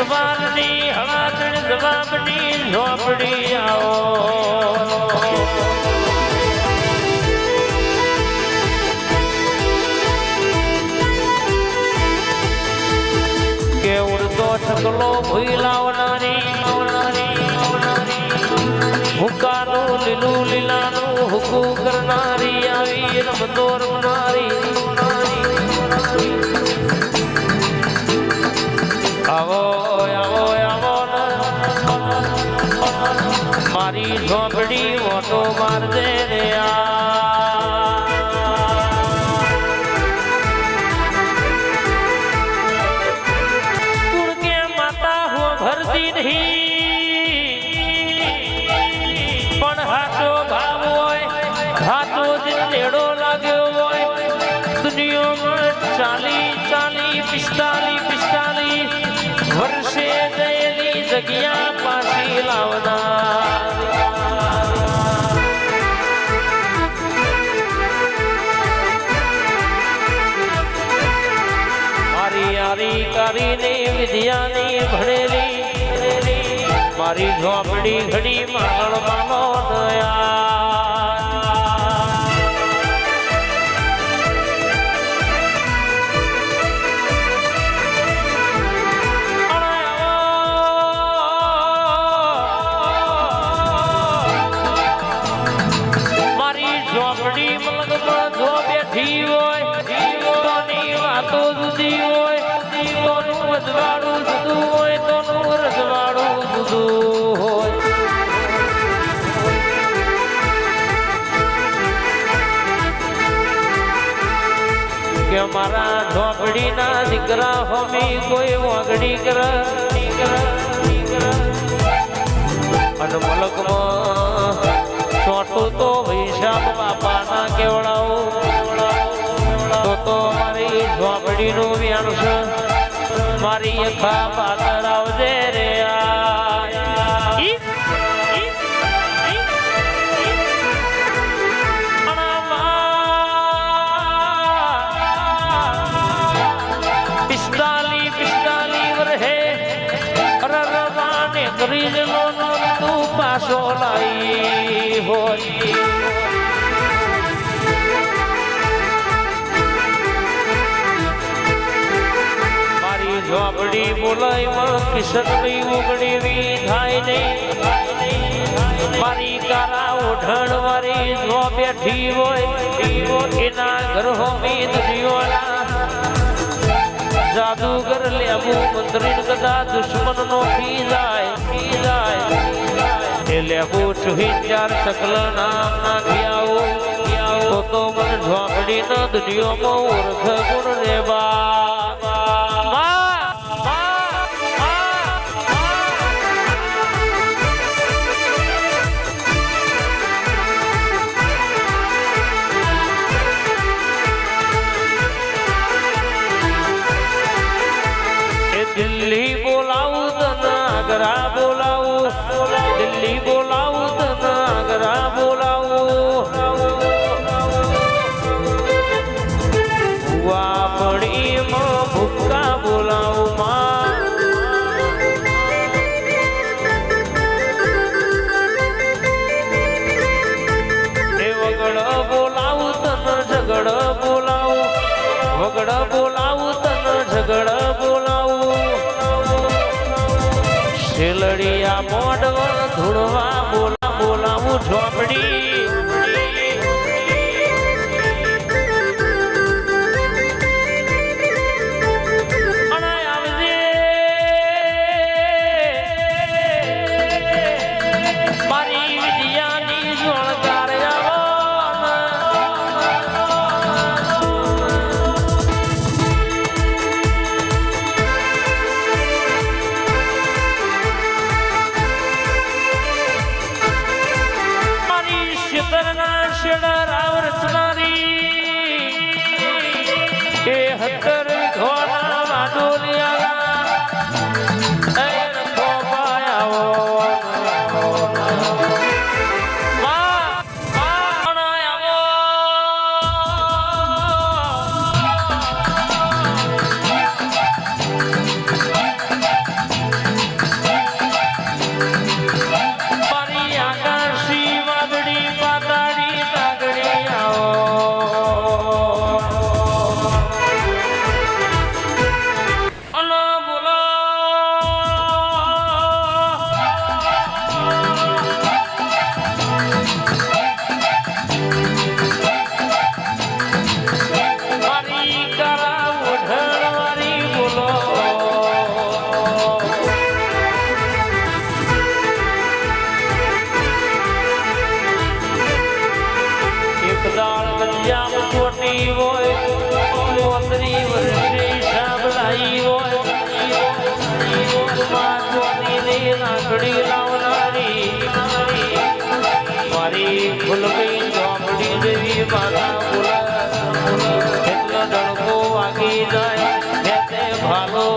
સવારની હળાદણ જવાબની નોપડી આવો. કે ઉડતો છકલો ભૂઈ લાવનારી, હુકાનું લીલું લીલાનું હુકુ કરનારી, આવી રમતો રમનારી. ચાલી ચાલી પિસ્તાલી પિસ્તાલી વર્ષે ગયેલી જગ્યા વિદ્યાની ભણેલી મારી ઝોપડી ઘડી માનો દયા. અજવાળું જુદું હોય તોનું રજવાડું જુદું હોય. કે મારા ઝોપડીના દીકરા હોમી કોઈ વાગડી કર. અને મલકમાં ચોટું તો વૈશાખ બાપાના કેવડાઓ તો તો મારી ઝોપડીનું વ્યાણ છે. મારી અખા પાતર આવજે રે પિસ્તાલી પિસ્તાલી વર્ષે રરવાને ગરીજનો તું પાછો લાઈ હોય. ઝોપડી બોલાયમાં કિશનભાઈ ઉગડીવી થાય નહીં. મારી કારા ઓઢણ વાળી જો બેઠી હોય, એના ઘર હોમી દુનિયાના જાદુગર લેવું મંત્રી કદા દુશ્મન નો પી જાય પી જાય. એ લેવું ચુહી ચાર સકલ નામ નાખી આવું તો તો મન ઝોપડી ન દુનિયામાં ઓળખ ગુણ રેવા મોડવા ધૂળવા બોલા બોલાવું ઝોપડી બોલા